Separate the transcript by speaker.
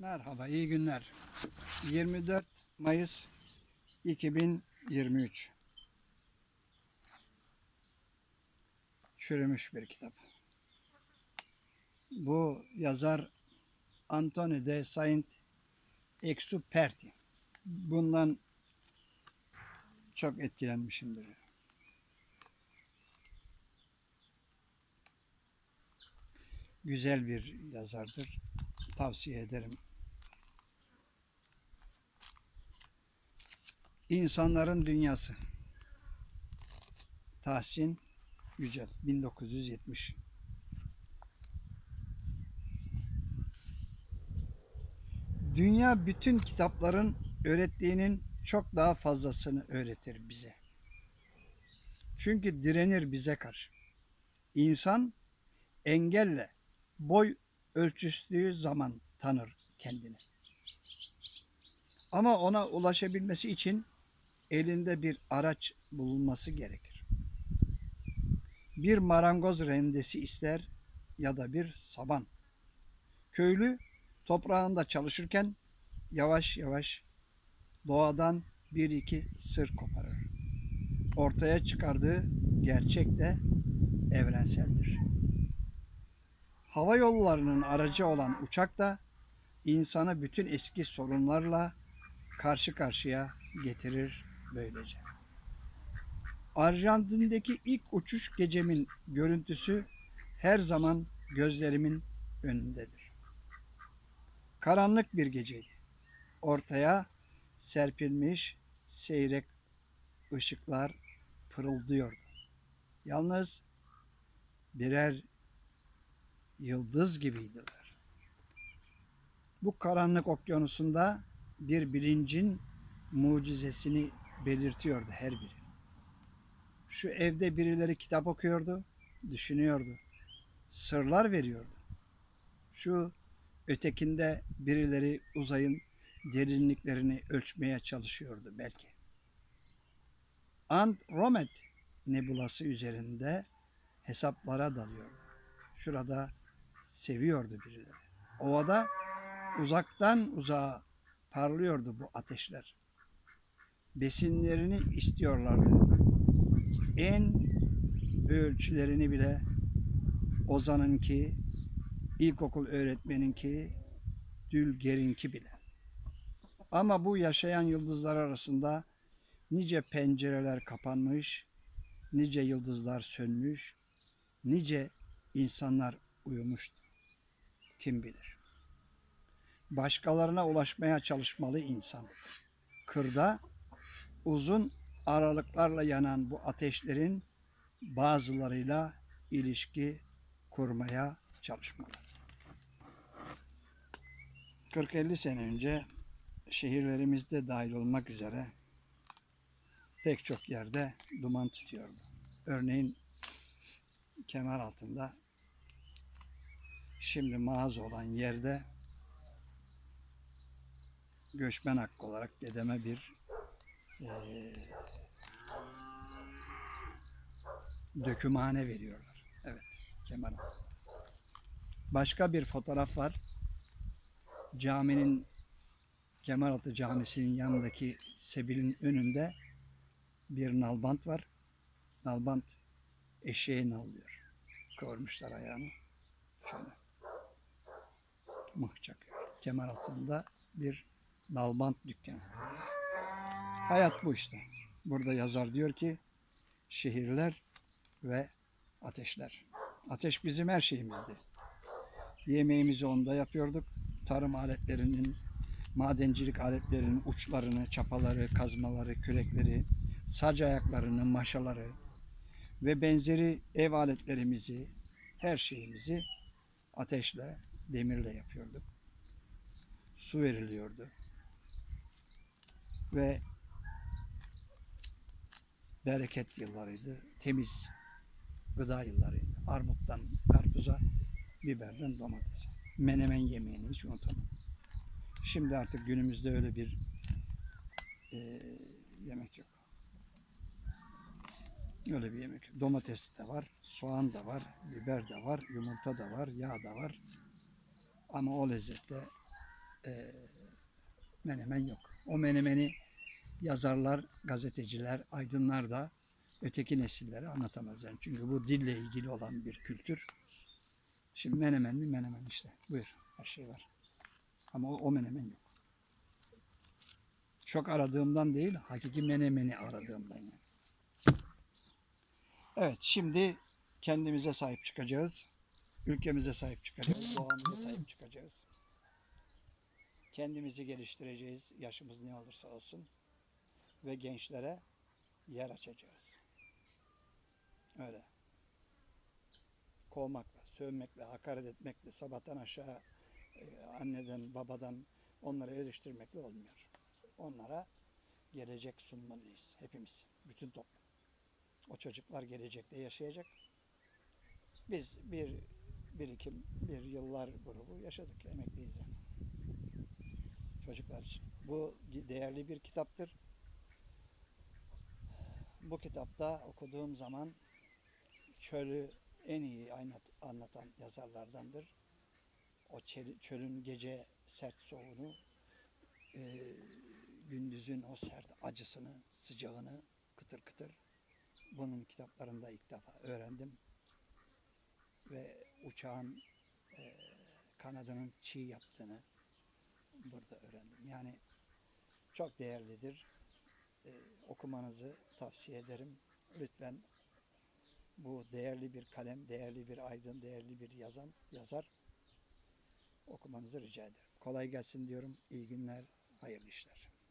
Speaker 1: Merhaba, iyi günler. 24 Mayıs 2023. Çürümüş bir kitap. Bu yazar Anthony de Saint-Exupéry. Bundan çok etkilenmişimdir. Güzel bir yazardır. Tavsiye ederim. İnsanların Dünyası. Tahsin Yücel 1970. Dünya bütün kitapların öğrettiğinin çok daha fazlasını öğretir bize. Çünkü direnir bize karşı. İnsan engelle boy ölçüstüğü zaman tanır kendini. Ama ona ulaşabilmesi için elinde bir araç bulunması gerekir. Bir marangoz rendesi ister ya da bir saban. Köylü toprağında çalışırken yavaş yavaş doğadan bir iki sır koparır. Ortaya çıkardığı gerçek de evrenseldir. Hava yollarının aracı olan uçak da insanı bütün eski sorunlarla karşı karşıya getirir böylece. Arjantin'deki ilk uçuş gecemin görüntüsü her zaman gözlerimin önündedir. Karanlık bir geceydi. Ortaya serpilmiş seyrek ışıklar pırıldıyordu. Yalnız birer yıldız gibiydiler. Bu karanlık okyanusunda bir bilincin mucizesini belirtiyordu her biri. Şu evde birileri kitap okuyordu, düşünüyordu. Sırlar veriyordu. Şu ötekinde birileri uzayın derinliklerini ölçmeye çalışıyordu belki. Andromed nebulası üzerinde hesaplara dalıyordu. Şurada seviyordu birileri. Ovada uzaktan uzağa parlıyordu bu ateşler. Besinlerini istiyorlardı. En ölçülerini bile Ozan'ınki, ilkokul öğretmeninki, Dülger'inki bile. Ama bu yaşayan yıldızlar arasında nice pencereler kapanmış, nice yıldızlar sönmüş, nice insanlar uyumuştu. Kim bilir. Başkalarına ulaşmaya çalışmalı insan. Kırda uzun aralıklarla yanan bu ateşlerin bazılarıyla ilişki kurmaya çalışmalı. 40-50 sene önce şehirlerimizde dahil olmak üzere pek çok yerde duman tutuyordu. Örneğin kemer altında şimdi mağaza olan yerde göçmen hakkı olarak dedeme bir eee dökümhane veriyorlar. Evet, altında. Başka bir fotoğraf var. Caminin Kemeraltı Camisi'nin yanındaki sebilin önünde bir nalbant var. Nalbant eşeğe nallıyor. Kıvırmışlar ayağını. Şöyle. Mıh çakıyor. Kemer altında bir nalbant dükkanı. Hayat bu işte. Burada yazar diyor ki şehirler ve ateşler. Ateş bizim her şeyimizdi. Yemeğimizi onda yapıyorduk. Tarım aletlerinin, madencilik aletlerinin uçlarını, çapaları, kazmaları, kürekleri, sac ayaklarını, maşaları ve benzeri ev aletlerimizi, her şeyimizi ateşle, demirle yapıyorduk. Su veriliyordu. Ve bereket yıllarıydı. Temiz gıda yıllarıydı. Armuttan karpuza, biberden domatese. Menemen yemeğini hiç unutamam. Şimdi artık günümüzde öyle bir e, yemek yok. Öyle bir yemek yok. Domates de var, soğan da var, biber de var, yumurta da var, yağ da var. Ama o lezzette e, Menemen yok. O menemeni yazarlar, gazeteciler, aydınlar da öteki nesillere anlatamaz yani. Çünkü bu dille ilgili olan bir kültür. Şimdi menemen mi menemen işte. Buyur. Her şey var. Ama o, o menemen yok. Çok aradığımdan değil, hakiki menemeni aradığımdan yani. Evet, şimdi kendimize sahip çıkacağız. Ülkemize sahip çıkacağız. Doğamıza sahip çıkacağız. Kendimizi geliştireceğiz. Yaşımız ne olursa olsun. Ve gençlere yer açacağız. Öyle. Kovmakla, sövmekle, hakaret etmekle, sabahtan aşağı e, anneden, babadan onları eleştirmekle olmuyor. Onlara gelecek sunmalıyız hepimiz, bütün toplum. O çocuklar gelecekte yaşayacak. Biz bir birikim, bir yıllar grubu yaşadık, emekliyiz yani. Çocuklar için. Bu değerli bir kitaptır. Bu kitapta okuduğum zaman çölü en iyi anlat- anlatan yazarlardandır. O çölün gece sert soğuğunu, e, gündüzün o sert acısını, sıcağını kıtır kıtır bunun kitaplarında ilk defa öğrendim. Ve uçağın e, kanadının çiğ yaptığını burada öğrendim. Yani çok değerlidir. E, okumanızı tavsiye ederim. Lütfen bu değerli bir kalem, değerli bir aydın, değerli bir yazan, yazar okumanızı rica ederim. Kolay gelsin diyorum. İyi günler, hayırlı işler.